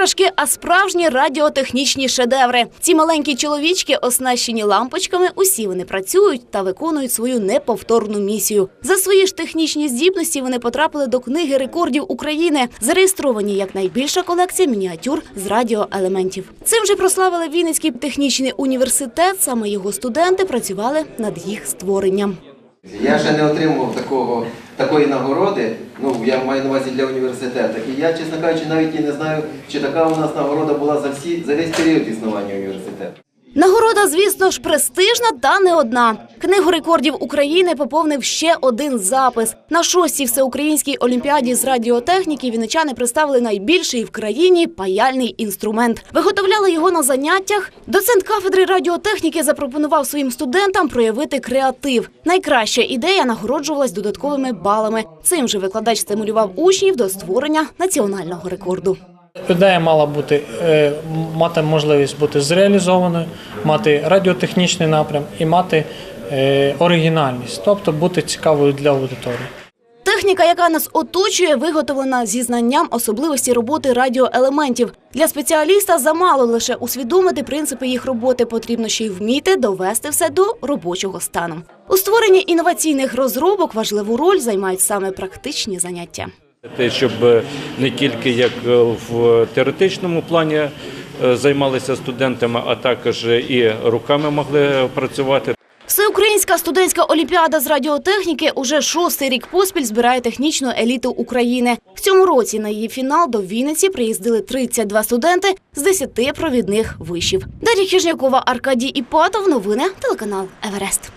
іграшки, а справжні радіотехнічні шедеври. Ці маленькі чоловічки, оснащені лампочками, усі вони працюють та виконують свою неповторну місію. За свої ж технічні здібності вони потрапили до книги рекордів України, зареєстровані як найбільша колекція мініатюр з радіоелементів. Цим же прославили Вінницький технічний університет. Саме його студенти працювали над їх створенням. Я ще не отримував такого, такої нагороди, ну я маю на увазі для університету. І я, чесно кажучи, навіть і не знаю, чи така у нас нагорода була за всі за весь період існування університету. Нагорода, звісно ж, престижна та не одна. Книгу рекордів України поповнив ще один запис. На шостій всеукраїнській олімпіаді з радіотехніки вінничани представили найбільший в країні паяльний інструмент. Виготовляли його на заняттях. Доцент кафедри радіотехніки запропонував своїм студентам проявити креатив. Найкраща ідея нагороджувалась додатковими балами. Цим же викладач стимулював учнів до створення національного рекорду. Ідея мала бути е, мати можливість бути зреалізованою, мати радіотехнічний напрям і мати е, оригінальність, тобто бути цікавою для аудиторії. Техніка, яка нас оточує, виготовлена зі знанням особливості роботи радіоелементів. Для спеціаліста замало лише усвідомити принципи їх роботи. Потрібно ще й вміти довести все до робочого стану. У створенні інноваційних розробок важливу роль займають саме практичні заняття. Те, щоб не тільки як в теоретичному плані е, займалися студентами, а також і руками могли працювати. Всеукраїнська студентська олімпіада з радіотехніки уже шостий рік поспіль збирає технічну еліту України. В цьому році на її фінал до Вінниці приїздили 32 студенти з 10 провідних вишів. Дар'я Хижнякова, Аркадій Іпатов. Новини телеканал Еверест.